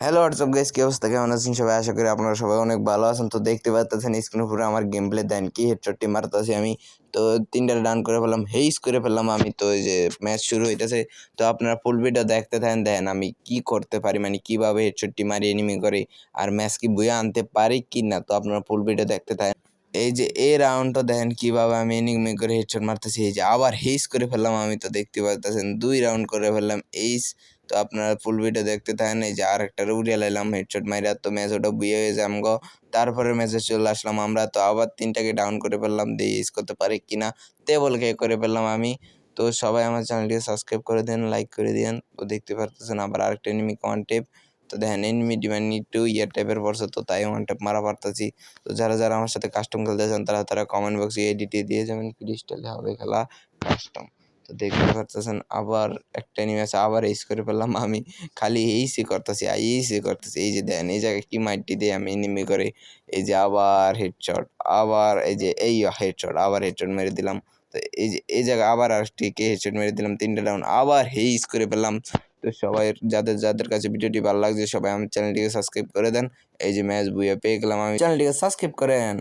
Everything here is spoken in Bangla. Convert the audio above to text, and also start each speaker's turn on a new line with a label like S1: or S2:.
S1: হ্যালো হোয়াটসঅ্যাপ গাইস কি অবস্থা? কেমন আছেন সবাই? আশা করি আপনারা সবাই অনেক ভালো আছেন। তো দেখতে পাচ্ছেন স্ক্রিনের উপরে আমার গেম প্লে দেন কি হেডশটটি মারতেছি আমি। তো তিনটা ডান করে ফেললাম হেইস করে ফেললাম আমি। তো যে ম্যাচ শুরু হইতেছে। তো আপনারা ফুল ভিডিও দেখতে থাকেন। দেখেন আমি কি করতে পারি? মানে কীভাবে হেডশটটি মারি এনিমি করে আর ম্যাচ কি বইয়ে আনতে পারি কি না তো আপনারা ফুল ভিডিও দেখতে থাকেন। এই যে এই রাউন্ডটা দেখেন কীভাবে আমি এনিমি করে হেডশট মারতেছি। এই যে আবার হেইস করে ফেললাম আমি। তো দেখতে পাচ্ছেন দুই রাউন্ড করে ফেললাম এইস তো আপনারা ফুল ভিডিও দেখতে থাকেন। এই যে আর একটা উড়িয়ে লাইলাম হেডশট মাইরা। তো ম্যাচ ওটা বুয়ে হয়ে যায় আমগো। তারপরে ম্যাচে চলে আসলাম আমরা। তো আবার তিনটাকে ডাউন করে ফেললাম। দিয়ে ইস করতে পারি কিনা টেবল কে করে ফেললাম আমি। তো সবাই আমার চ্যানেলটিকে সাবস্ক্রাইব করে দেন লাইক করে দিন। তো দেখতে পারতেছেন আবার আরেকটা এনিমি কমান টেপ তো দেখেন enemy demand need two year টাইপের পড়ছে তো তাই ওয়ান টেপ মারা পারতেছি। তো যারা যারা আমার সাথে কাস্টম খেলতে চান, তারা তারা কমেন্ট বক্সে এডিটে দিয়ে যাবেন। ক্রিস্টালে হবে খেলা কাস্টম তো দেখতে পারতেছেন, আবার একটা এনিমি আছে, আবার এইস করে ফেললাম, আমি খালি এইসই করতেছি, আর এইসই করতেছি, এই যে দেন, এই জায়গায় কি মাইটটি দিয়ে, আমি এনিমি করে, এই যে আবার হেডশট আবার এই যে এই হেডশট আবার হেডশট মেরে দিলাম, তো এই যে, এই জায়গায় আবার আর আরেকটিকে হেডশট মেরে দিলাম, তিনটা ডাউন আবার হেইস করে ফেললাম, তো সবাই যাদের যাদের কাছে ভিডিওটি ভালো লাগছে, সবাই আমার চ্যানেলটিকে সাবস্ক্রাইব করে দেন, এই যে ম্যাচ বুয়ে পেয়ে গেলাম আমি চ্যানেলটিকে সাবস্ক্রাইব করেন।